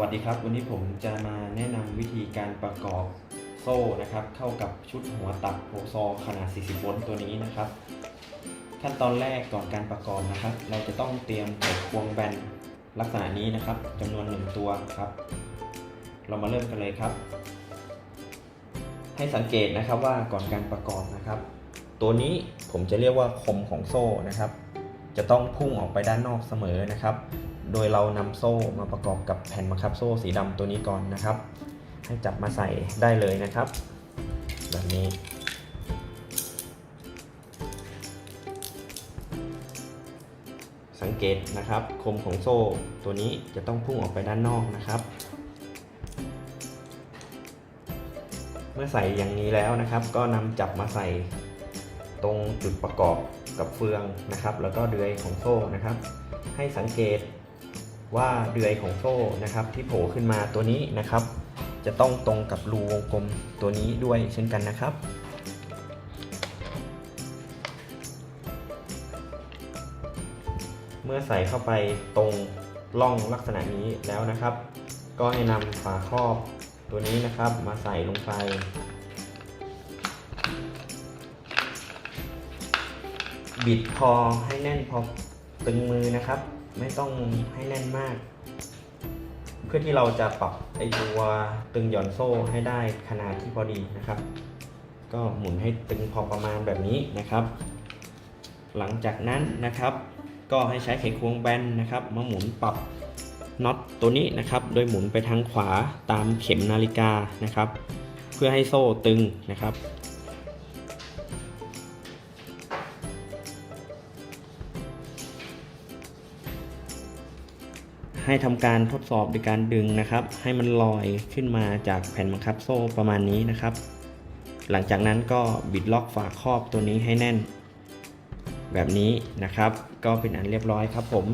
วัสดีครับ วันนี้ผมจะมาแนะนำวิธีการประกอบโซ่นะครับ เข้ากับชุดหัวตัดโพซอขนาด 40 โวลต์ตัวนี้นะครับ ขั้นตอนแรกก่อนการประกอบนะครับ เราจะต้องเตรียมไขควงแบนลักษณะนี้นะครับจำนวนหนึ่งตัวครับ เรามาเริ่มกันเลยครับ ให้สังเกตนะครับว่าก่อนการประกอบนะครับ ตัวนี้ผมจะเรียกว่าคมของโซ่นะครับ จะต้องพุ่งออกไปด้านนอกเสมอนะครับ โดยเรานำโซ่มาประกอบกับแผ่นบังคับโซ่สีดำตัวนี้ก่อนนะครับ ให้จับมาใส่ได้เลยนะครับ แบบนี้ สังเกตนะครับคมของโซ่ตัวนี้จะต้องพุ่งออกไปด้านนอกนะครับ เมื่อใส่อย่างนี้แล้วนะครับ ก็นำจับมาใส่ตรงจุดประกอบกับเฟืองนะครับ แล้วก็เดือยของโซ่นะครับ ให้สังเกต ว่าเดือยของโซ่นะครับที่โผล่ขึ้นมาตัวนี้นะครับ จะต้องตรงกับรูวงกลมตัวนี้ด้วยเช่นกันนะครับ เมื่อใส่เข้าไปตรงร่องลักษณะนี้แล้วนะครับ ก็ให้นำฝาครอบตัวนี้นะครับมาใส่ลงไปบิดพอให้แน่นพอตึงมือนะครับ ไม่ต้องให้แน่นมาก เพื่อที่เราจะปรับไอตัวตึงหย่อนโซ่ให้ได้ขนาดที่พอดีนะครับ ก็หมุนให้ตึงพอประมาณแบบนี้นะครับ หลังจากนั้นนะครับ ก็ให้ใช้ไขควงแบนนะครับมาหมุนปรับน็อตตัวนี้นะครับ โดยหมุนไปทางขวาตามเข็มนาฬิกานะครับ เพื่อให้โซ่ตึงนะครับ ให้ทำการทดสอบโดยการดึงนะครับ ให้มันลอยขึ้นมาจากแผ่นบังคับโซ่ประมาณนี้นะครับ หลังจากนั้นก็บิดล็อกฝาครอบตัวนี้ให้แน่น แบบนี้นะครับ ก็เป็นอันเรียบร้อยครับผม